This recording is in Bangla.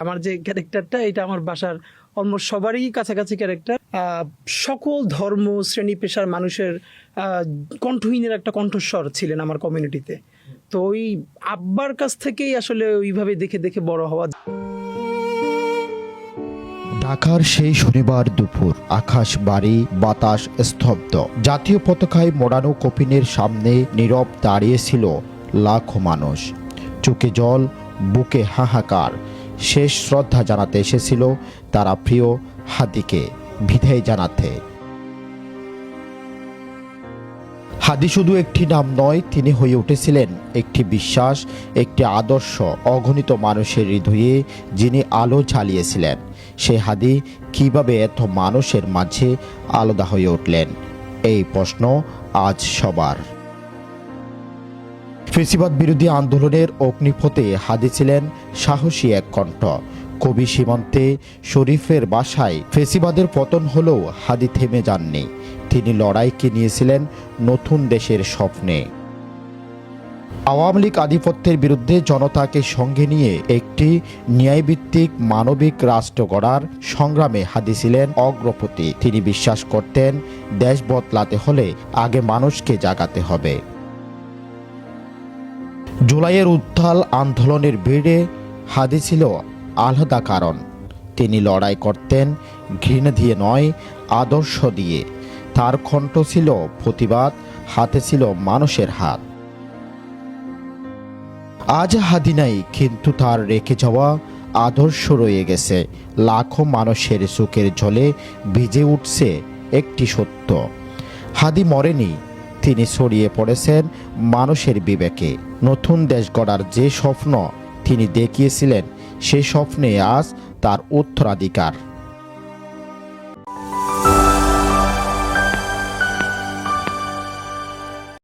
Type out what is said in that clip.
আমার যে ক্যারেক্টারটা এটা আমার বাসার অলমোস্ট সবারই কাছাকাছি ক্যারেক্টার সকল ধর্ম, শ্রেণি, পেশার মানুষের কণ্ঠহীনের একটা কণ্ঠস্বর ছিলেন আমার কমিউনিটিতে তো ওই আব্বার কাছ থেকেই আসলে ওইভাবে দেখে দেখে বড় হওয়া। ঢাকার সেই শনিবার দুপুর আকাশ বাড়ি, বাতাস স্তব্ধ। জাতীয় পতাকায় মোড়ানো কপিনের সামনে নীরব দাঁড়িয়েছিল লাখো মানুষ। চোখে জল, বুকে হাহাকার। শেষ শ্রদ্ধা জানাতে এসেছিল তারা প্রিয় হাদিকে বিদায় জানাতে। হাদি শুধু একটি নাম নয়, তিনি হয়ে উঠেছিলেন একটি বিশ্বাস, একটি আদর্শ, অগণিত মানুষের হৃদয়ে যিনি আলো জ্বালিয়েছিলেন। সে হাদি কীভাবে এত মানুষের মাঝে আলাদা হয়ে উঠলেন? এই প্রশ্ন আজ সবার। ফেসিবাদ বিরোধী আন্দোলনের অগ্নিপথে হাদি ছিলেন সাহসী এক কণ্ঠ। কবি সীমান্তে শরীফের বাসায় ফেসিবাদের পতন হলেও হাদি থেমে যাননি। তিনি লড়াইকে নিয়েছিলেন নতুন দেশের স্বপ্নে। আওয়ামী লীগ আধিপত্যের বিরুদ্ধে জনতাকে সঙ্গে নিয়ে একটি ন্যায়ভিত্তিক মানবিক রাষ্ট্র গড়ার সংগ্রামে হাদি ছিলেন অগ্রপতি। তিনি বিশ্বাস করতেন, দেশ বদলাতে হলে আগে মানুষকে জাগাতে হবে। জুলাইয়ের উত্থাল আন্দোলনের ভিড়ে হাদি ছিল আলাদা কারণ। তিনি লড়াই করতেন, ঘৃণা দিয়ে নয়, আদর্শ দিয়ে। তার কণ্ঠ ছিল প্রতিবাদ, হাতে ছিল মানুষের হাত। আজ হাদি নাই, কিন্তু তার রেখে যাওয়া আদর্শ রয়ে গেছে। লাখো মানুষের চোখের জলে ভিজে উঠছে একটি সত্য। হাদি মরেনি তিনি ছড়িয়ে পড়েছেন মানুষের বিবেকে। নতুন দেশ গড়ার যে স্বপ্ন তিনি দেখিয়েছিলেন সেই স্বপ্নে আজ তার উত্তরাধিকার।